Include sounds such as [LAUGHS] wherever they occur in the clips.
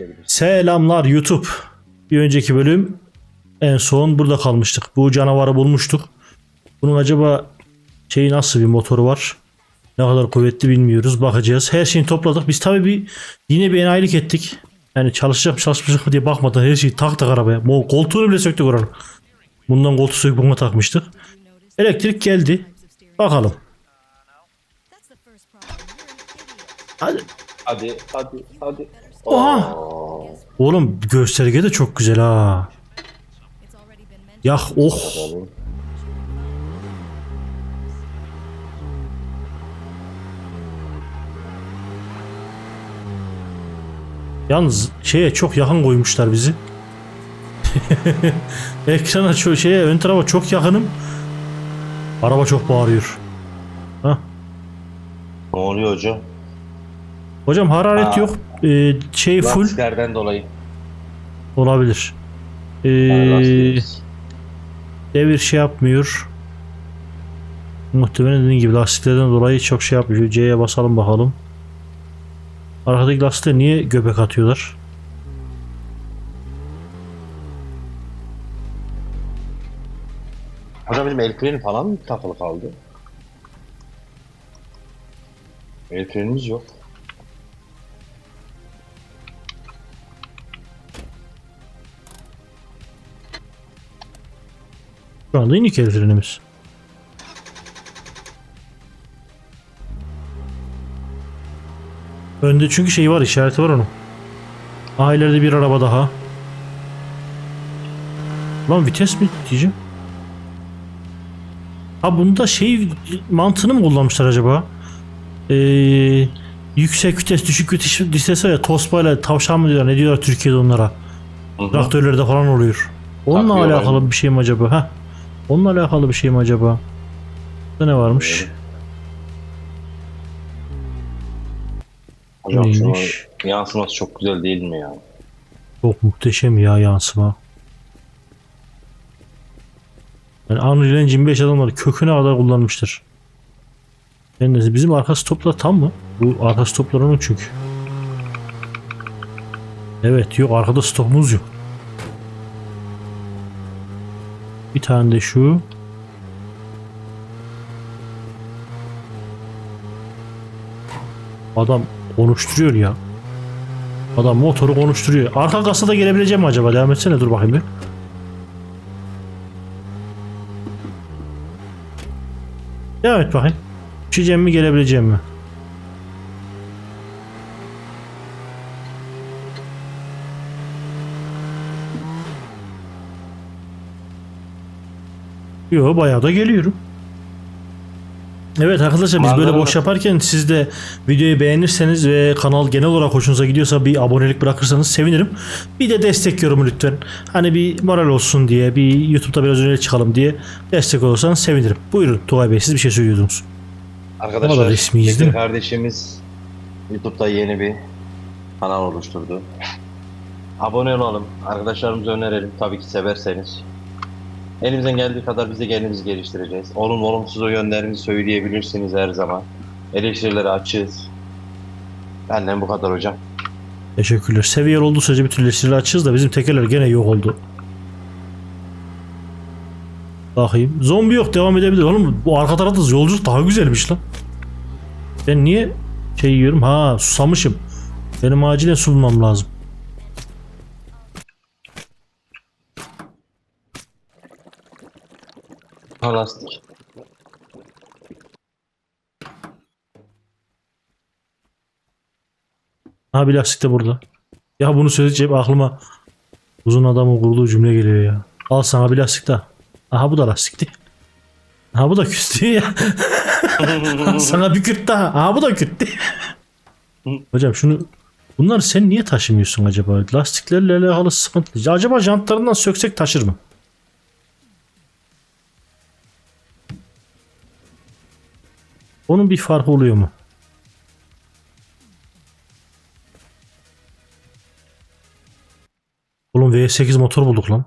başlayabiliriz. Selamlar YouTube. Bir önceki bölüm en son burada kalmıştık. Bu canavarı bulmuştuk. Bunun acaba şeyi nasıl bir motoru var? Ne kadar kuvvetli bilmiyoruz. Bakacağız. Her şeyi topladık. Biz tabii bir yine bir enayilik ettik. Yani çalışacak mı çalışmayacak mı diye bakmadan her şeyi taktık arabaya. Mo- Koltuğunu bile söktük oranın. Bundan koltuğu söküp buna takmıştık. Elektrik geldi. Bakalım. Hadi. Hadi hadi hadi. Oha. Oğlum gösterge de çok güzel ha. Yah oh. Yalnız şeye çok yakın koymuşlar bizi. [LAUGHS] Ekrana çok şeye ön tarafa çok yakınım. Araba çok bağırıyor. Hah. Ne oluyor hocam? Hocam hararet Aa. yok. Ee, şey full Lastiklerden dolayı. olabilir. Ee, Lastik. devir şey yapmıyor. Muhtemelen dediğim gibi lastiklerden dolayı çok şey yapmıyor. C'ye basalım bakalım. Arkadaki lastiğe niye göbek atıyorlar? Hocam bizim el freni falan mı takılı kaldı? El frenimiz yok. Şu anda inik frenimiz. Önde çünkü şey var işareti var onun. Aa ileride bir araba daha. Lan vites mi diyeceğim? Ha bunda şey mantığını mı kullanmışlar acaba? Ee, yüksek vites düşük vites vites ya tosbayla tavşan mı diyorlar ne diyorlar Türkiye'de onlara. Traktörlerde falan oluyor. Onunla Takıyor alakalı bir şey mi acaba? Ha? Onunla alakalı bir şey mi acaba? Burada ne varmış? Hocam şunun Neymiş? yansıması çok güzel değil mi ya? Çok muhteşem ya yansıma. Yani Unreal Engine 5 adamlar köküne kadar kullanmıştır. Yani bizim arka stoplar tam mı? Bu arka stoplar onun çünkü. Evet yok arkada stopumuz yok. Bir tane de şu. Adam konuşturuyor ya. Adam motoru konuşturuyor. Arka kasada gelebileceğim mi acaba? Devam etsene dur bakayım bir. Devam et bakayım. Düşeceğim mi gelebileceğim mi? Yo bayağı da geliyorum. Evet arkadaşlar biz böyle boş yaparken siz de videoyu beğenirseniz ve kanal genel olarak hoşunuza gidiyorsa bir abonelik bırakırsanız sevinirim. Bir de destek yorumu lütfen. Hani bir moral olsun diye, bir YouTube'da biraz öne çıkalım diye destek olursanız sevinirim. Buyurun Tugay Bey siz bir şey söylüyordunuz. Arkadaşlar resmiyiz değil mi? Kardeşimiz YouTube'da yeni bir kanal oluşturdu. Abone olalım. Arkadaşlarımıza önerelim. Tabii ki severseniz. Elimizden geldiği kadar biz de kendimizi geliştireceğiz. Olumlu olumsuz o yönlerinizi söyleyebilirsiniz her zaman. Eleştirilere açığız. Benden bu kadar hocam. Teşekkürler. Seviyeli olduğu sürece türlü eleştirileri açığız da bizim tekerler gene yok oldu. Bakayım. Zombi yok devam edebilir. Oğlum bu arka tarafta yolculuk daha güzelmiş lan. Ben niye şey yiyorum? Ha susamışım. Benim acilen su bulmam lazım. Ha lastik. Ha bir lastik de burada. Ya bunu söyleyeceğim aklıma uzun adamın kurduğu cümle geliyor ya. Al sana bir lastik daha. Aha bu da lastikti. Aha bu da küstü ya. [LAUGHS] Sana bir küt daha. Aha bu da küttü. Hocam şunu bunları sen niye taşımıyorsun acaba? Lastiklerle alakalı sıkıntı. Acaba jantlarından söksek taşır mı? Onun bir farkı oluyor mu? Oğlum V8 motor bulduk lan.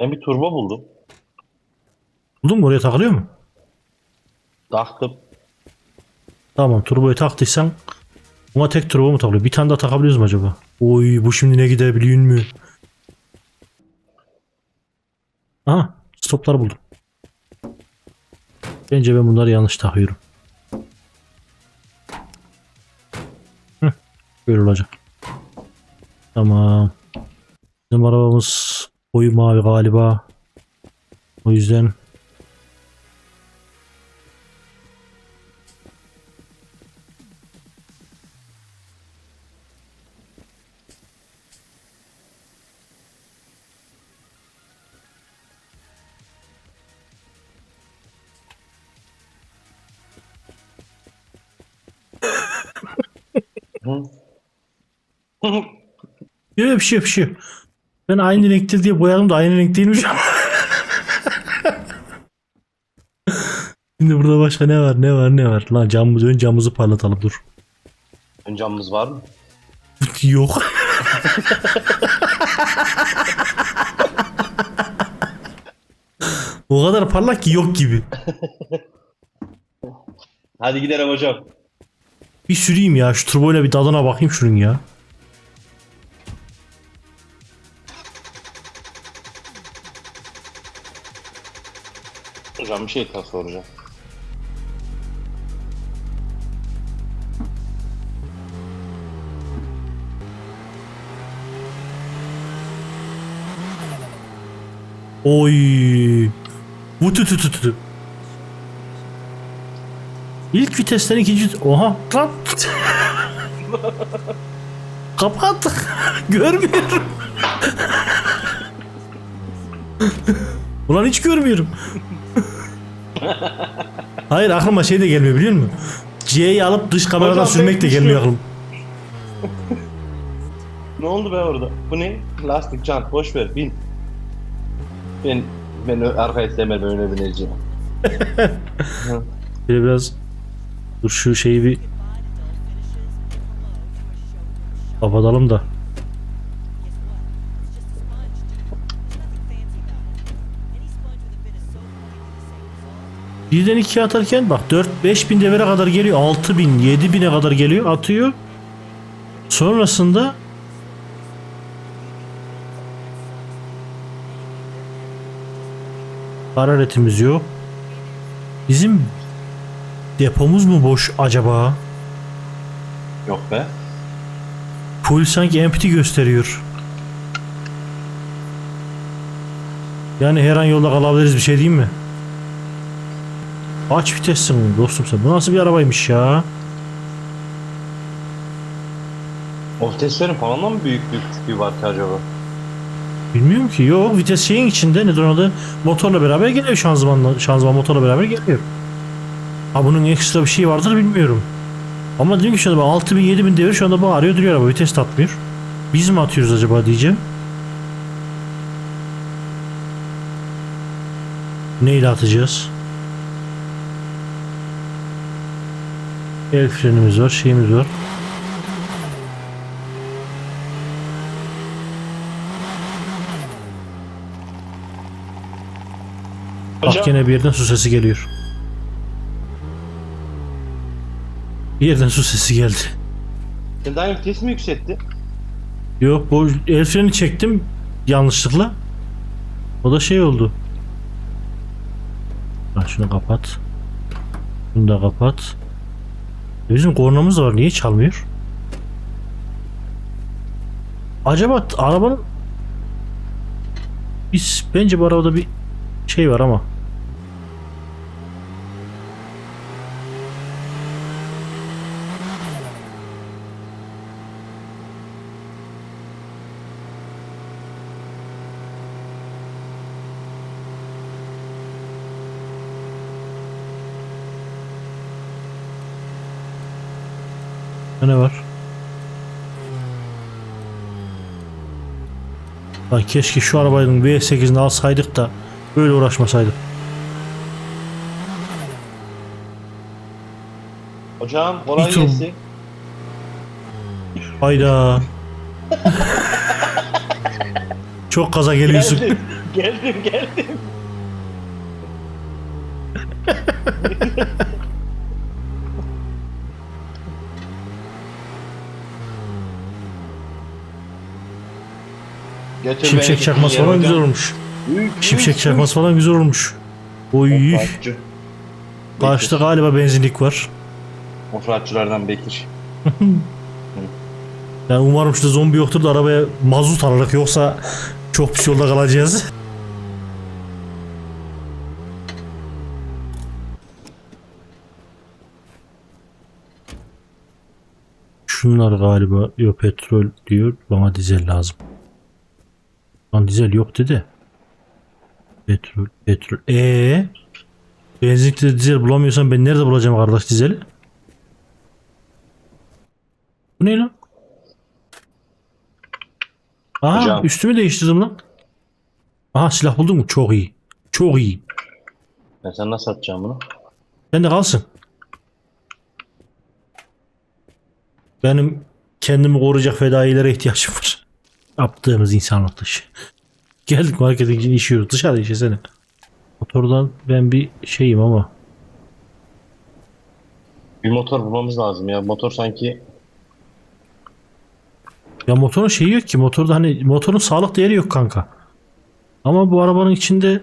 Ben bir turbo buldum. Buldun mu oraya takılıyor mu? Taktım. Tamam turboyu taktıysan Buna tek turbo mu takılıyor? Bir tane daha takabiliyoruz mu acaba? Oy bu şimdi ne gider biliyor musun? Aha stoplar buldum. Bence ben bunları yanlış takıyorum. Heh, böyle olacak. Tamam. Bizim arabamız koyu mavi galiba. O yüzden Yok bir şey yok bir şey yok. Ben aynı renktir diye boyadım da aynı renk değilmiş. [LAUGHS] Şimdi burada başka ne var ne var ne var. Lan camımızı ön camımızı parlatalım dur. Ön camımız var mı? [LAUGHS] Yok. [LAUGHS] o kadar parlak ki yok gibi. Hadi gidelim hocam. Bir süreyim ya şu turboyla bir tadına bakayım şunun ya. Hocam bir şey soracağım. Oy. Vutu tu tu tu. İlk vitesten ikinci Oha lan. Kapat. Görmüyorum. Ulan hiç görmüyorum. Hayır aklıma şey de gelmiyor biliyor musun? C'yi alıp dış kameradan Hocam, sürmek de gelmiyor aklım. Ne oldu be orada? Bu ne? Lastik jant boş ver bin. Ben ben arkaya istemem öne bineceğim. [LAUGHS] Biraz dur şu şeyi bir kapatalım da. Birden ikiye atarken bak 4-5 bin devre kadar geliyor. 6 bin, 7 bine kadar geliyor. Atıyor. Sonrasında hararetimiz yok. Bizim depomuz mu boş acaba? Yok be. Full sanki empty gösteriyor. Yani her an yolda kalabiliriz bir şey diyeyim mi? Aç vitessin dostum sen. Bu nasıl bir arabaymış ya? O viteslerin falan da mı büyük büyük küçüklüğü var ki acaba? Bilmiyorum ki. Yok vites şeyin içinde nedir onun adı? Motorla beraber geliyor şanzımanla. Şanzıman motorla beraber geliyor. Ha bunun ekstra bir şey vardır bilmiyorum. Ama diyorum ki şu anda 6000 7000 devir şu anda bağırıyor duruyor araba vites atmıyor. Biz mi atıyoruz acaba diyeceğim. Neyle atacağız? El frenimiz var, şeyimiz var. Bak Hocam. gene bir yerden su sesi geliyor. Bir yerden su sesi geldi. Daha vites mi yükseltti? Yok bu el freni çektim yanlışlıkla. O da şey oldu. Ha, şunu kapat. Şunu da kapat. E bizim kornamız var. Niye çalmıyor? Acaba arabanın biz bence bu arabada bir şey var ama ne var? Lan keşke şu arabanın V8'ini alsaydık da böyle uğraşmasaydık. Hocam kolay Bir tur- gelsin. Hayda. Çok kaza geliyorsun. Geldim. geldim geldim. [LAUGHS] Götür Şimşek beni çakması gittiğin falan güzel hocam. olmuş. Üf, Şimşek üf, çakması falan güzel olmuş. Oy. Ofratçı. Karşıda Bekir. galiba benzinlik var. Ofratçılardan Bekir. [LAUGHS] Yani umarım şurada zombi yoktur da arabaya mazot alarak yoksa çok pis yolda kalacağız. Şunlar galiba yok petrol diyor bana dizel lazım. Lan dizel yok dedi. Petrol, petrol. Ee, benzinlikte dizel bulamıyorsan ben nerede bulacağım kardeş dizeli? Bu ne lan? Aha Hocam. üstümü değiştirdim lan. Aha silah buldun mu? Çok iyi. Çok iyi. Ben sana nasıl atacağım bunu? Sen de kalsın. Benim kendimi koruyacak fedailere ihtiyacım var. Yaptığımız insanlık dışı. Geldik marketin için işiyoruz. Dışarı işesene. Motordan ben bir şeyim ama. Bir motor bulmamız lazım ya. Motor sanki Ya motorun şeyi yok ki. Motorda hani motorun sağlık değeri yok kanka. Ama bu arabanın içinde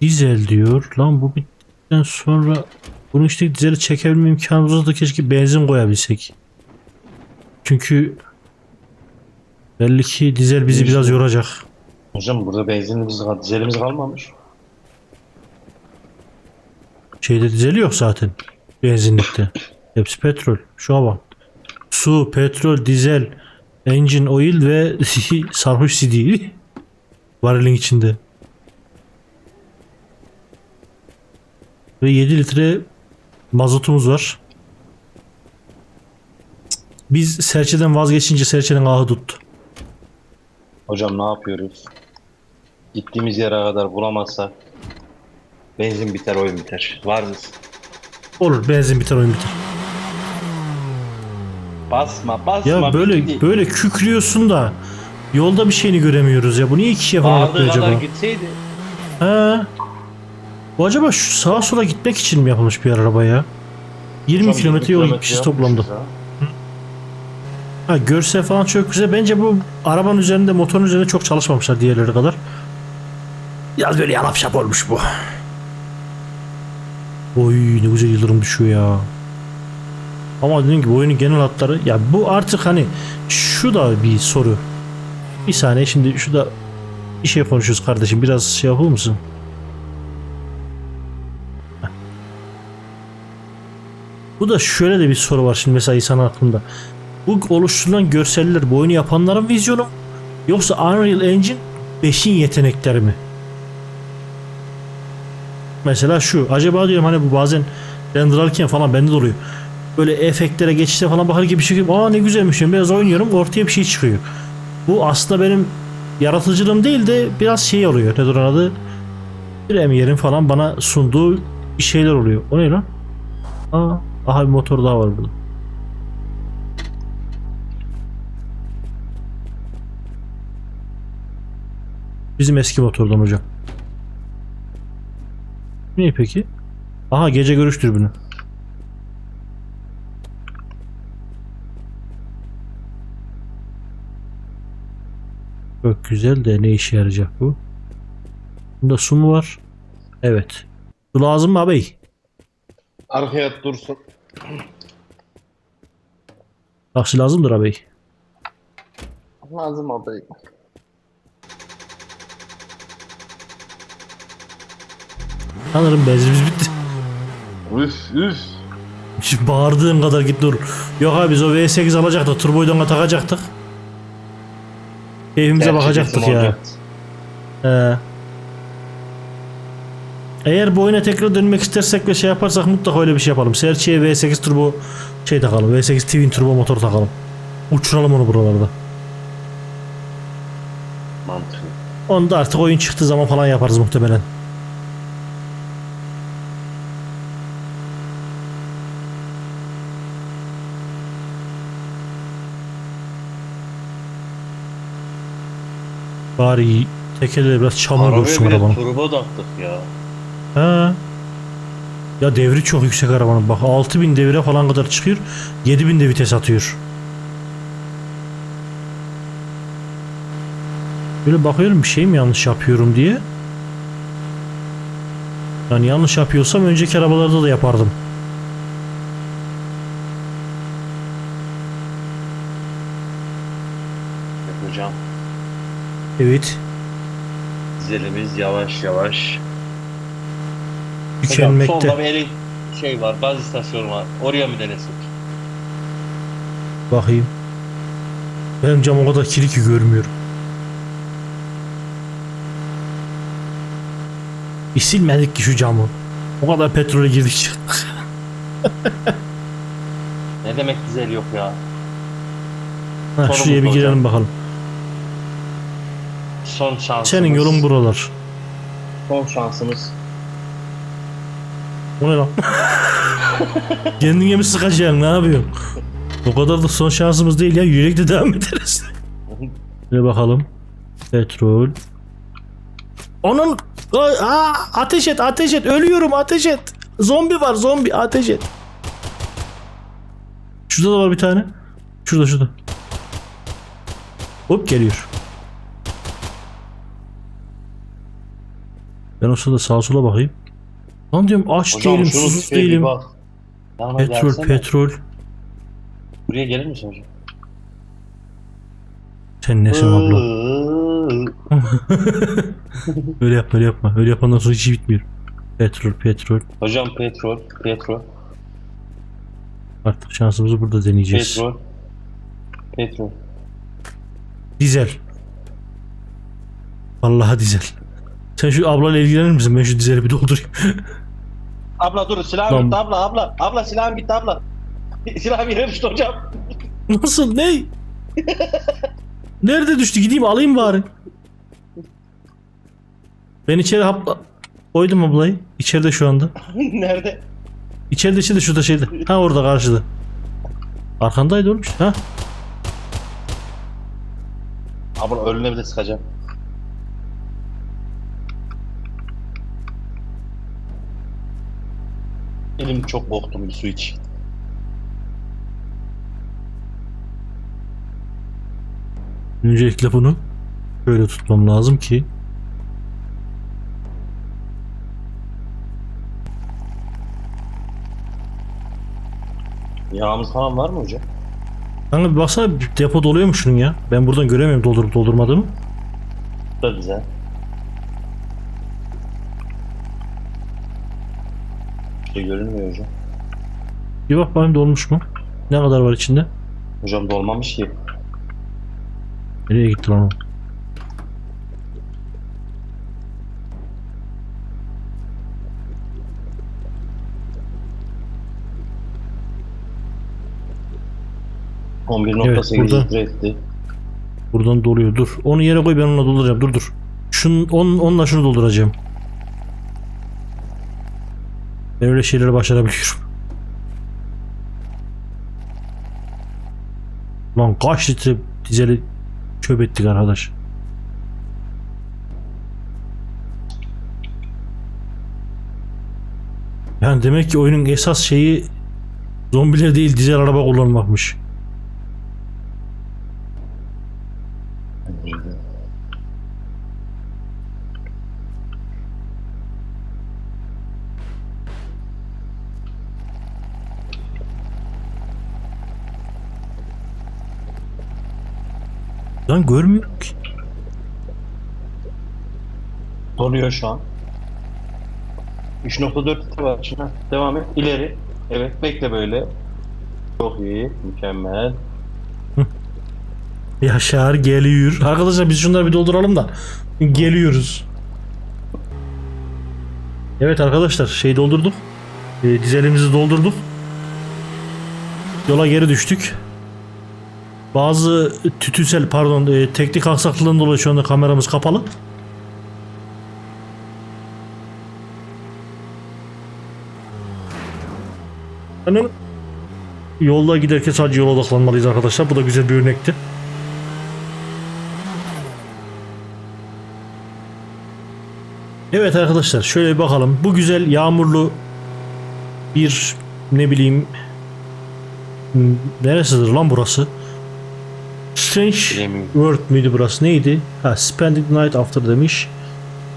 dizel diyor. Lan bu bittikten sonra bunu işte dizeli çekebilme imkanımız olsa da keşke benzin koyabilsek. Çünkü belli ki dizel bizi biraz yoracak. Hocam burada benzinimiz, dizelimiz kalmamış. Şeyde dizeli yok zaten. Benzinlikte. [COUGHS] Hepsi petrol. Şuna bak. Su, petrol, dizel, engine oil ve [LAUGHS] sarhoş CD. Varilin [LAUGHS] içinde. Ve 7 litre mazotumuz var. Biz serçeden vazgeçince serçenin ahı tuttu. Hocam ne yapıyoruz? Gittiğimiz yere kadar bulamazsak benzin biter, oyun biter. Var mısın? Olur benzin biter oyun biter. Basma, basma. Ya böyle bitti. böyle kükrüyorsun da yolda bir şeyini göremiyoruz ya. Bu niye iki kişiye falan Bağırdığı atlıyor kadar acaba? gitseydi. He. Bu acaba şu sağa sola gitmek için mi yapılmış bir araba ya? 20 Hocam, kilometre yol kilometre gitmişiz yapmışız toplamda. ha. Ha görsel falan çok güzel. Bence bu arabanın üzerinde motorun üzerinde çok çalışmamışlar diğerleri kadar. Biraz böyle yalap şap olmuş bu. Oy ne güzel yıldırım düşüyor ya. Ama dediğim gibi oyunun genel hatları ya bu artık hani şu da bir soru. Bir saniye şimdi şu da bir şey konuşuyoruz kardeşim biraz şey yapar mısın? Heh. Bu da şöyle de bir soru var şimdi mesela insan aklında. Bu oluşturulan görseller bu oyunu yapanların vizyonu mu? Yoksa Unreal Engine 5'in yetenekleri mi? Mesela şu. Acaba diyorum hani bu bazen renderlarken falan bende de oluyor. Böyle efektlere geçişte falan bakar gibi bir şey. Aa ne güzelmiş diyorum. Biraz oynuyorum ortaya bir şey çıkıyor. Bu aslında benim yaratıcılığım değil de biraz şey oluyor. Nedir onun adı? Premiere'in falan bana sunduğu bir şeyler oluyor. O ne lan? Aa, aha bir motor daha var burada. Bizim eski motordan hocam. Ne peki? Aha gece görüş türbünü. Çok güzel de ne işe yarayacak bu? Bunda su mu var? Evet. Su lazım mı abi? Arkaya dursun. Taksi lazımdır abi. Lazım abi. Sanırım benzinimiz bitti. Üf üf. Şimdi bağırdığın kadar git dur. Yok abi biz o V8 alacaktık. Turboyu da takacaktık. Keyfimize Gerçek bakacaktık ya. olacaktı. He. Eğer bu oyuna tekrar dönmek istersek ve şey yaparsak mutlaka öyle bir şey yapalım. Serçe'ye V8 turbo şey takalım. V8 Twin turbo motor takalım. Uçuralım onu buralarda. Mantıklı. Onu da artık oyun çıktığı zaman falan yaparız muhtemelen. Bari tekerle biraz çamur Arabaya dursun bile arabanın. turbo taktık ya. He. Ya devri çok yüksek arabanın. Bak 6000 devire falan kadar çıkıyor. 7000 de vites atıyor. Böyle bakıyorum bir şey mi yanlış yapıyorum diye. Yani yanlış yapıyorsam önceki arabalarda da yapardım. Evet. Dizelimiz yavaş yavaş. Hocam solda bir şey var, gaz istasyonu var. Oraya mı denesek? Bakayım. Benim cam o kadar kirli ki görmüyorum. Bir silmedik ki şu camı. O kadar petrole girdik çıktık. [LAUGHS] Ne demek dizel yok ya? Ha, Sorumuz şuraya bir hocam. girelim bakalım. Son şansımız. Senin yolun buralar. Son şansımız. O ne lan? [LAUGHS] Kendine mi sıkacaksın ne yapıyorsun? O kadar da son şansımız değil ya. Yürek de devam ederiz. Şöyle bakalım. Petrol. Onun aa, ateş et ateş et ölüyorum ateş et. Zombi var zombi ateş et. Şurada da var bir tane. Şurada şurada. Hop geliyor. Ben o sırada sağa sola bakayım. Lan diyorum aç Hocam değilim şunu susuz bir değilim. bak. Yanıma Petrol gelsene. petrol. Buraya gelir misin hocam? Sen nesin abla? [LAUGHS] Öyle yapma öyle yapma. Öyle yapandan sonra hiç bitmiyor. Petrol petrol. Hocam petrol, petrol, Artık şansımızı burada deneyeceğiz. petrol. Petrol. Dizel. Vallahi dizel. Sen şu ablayla ilgilenir misin? Ben şu dizeli bir doldurayım. [LAUGHS] Abla dur silahım Lan- gitti abla abla. Abla silahım gitti abla. [LAUGHS] Silahım yere düştü hocam. Nasıl? Ne? Nerede düştü? Gideyim alayım bari. Ben içeri hapla... Koydum ablayı. İçeride şu anda. [LAUGHS] Nerede? İçeride içeride şurada şeyde. Ha orada karşıda. Arkandaydı oğlum. Ha? Abla önüne bile sıkacağım. Elim çok boktum bir su iç. Öncelikle bunu böyle tutmam lazım ki Yağımız falan var mı hocam? Kanka bir baksana depo doluyormuş şunun ya. Ben buradan göremiyorum doldurup doldurmadığımı. Da güzel. Şey görünmüyor hocam. Bir bak bakayım dolmuş mu? Ne kadar var içinde? Hocam dolmamış ki. Nereye gitti lan o? Evet, 11.8 burada. litre etti. Buradan doluyor. Dur. Onu yere koy ben onunla dolduracağım. Dur dur. Şun, on, onunla şunu dolduracağım. Ben öyle şeyleri başarabiliyorum. Lan kaç litre dizeli çöp ettik arkadaş. Yani demek ki oyunun esas şeyi zombiler değil dizel araba kullanmakmış. Lan görmüyorum ki. Doluyor şu an. 3.4 litre var içine. Devam et. İleri. Evet bekle böyle. Çok iyi. Mükemmel. Yaşar geliyor. Arkadaşlar biz şunları bir dolduralım da. Geliyoruz. Evet arkadaşlar şey doldurduk. E, dizelimizi doldurduk. Yola geri düştük. Bazı tütüsel pardon e, teknik aksaklığından dolayı şu anda kameramız kapalı. Hani yolda giderken sadece yola odaklanmalıyız arkadaşlar. Bu da güzel bir örnekti. Evet arkadaşlar şöyle bir bakalım. Bu güzel yağmurlu bir ne bileyim hmm, neresidir lan burası? Strange Bilemiyorum. World müydü burası neydi? Ha Spending the Night After demiş.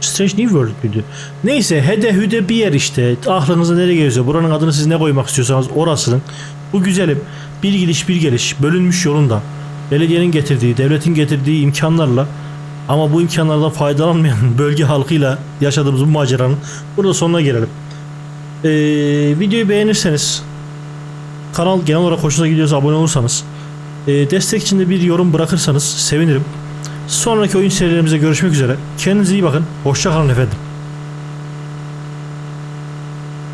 Strange New World müydü? Neyse hede hüde bir yer işte. Aklınıza nereye geliyorsa buranın adını siz ne koymak istiyorsanız orasının. Bu güzelim. Bir gidiş bir geliş bölünmüş yolunda. Belediyenin getirdiği, devletin getirdiği imkanlarla ama bu imkanlardan faydalanmayan [LAUGHS] bölge halkıyla yaşadığımız bu maceranın burada sonuna gelelim. Ee, videoyu beğenirseniz kanal genel olarak hoşunuza gidiyorsa abone olursanız e, destek için de bir yorum bırakırsanız sevinirim. Sonraki oyun serilerimize görüşmek üzere. Kendinize iyi bakın. Hoşça kalın efendim.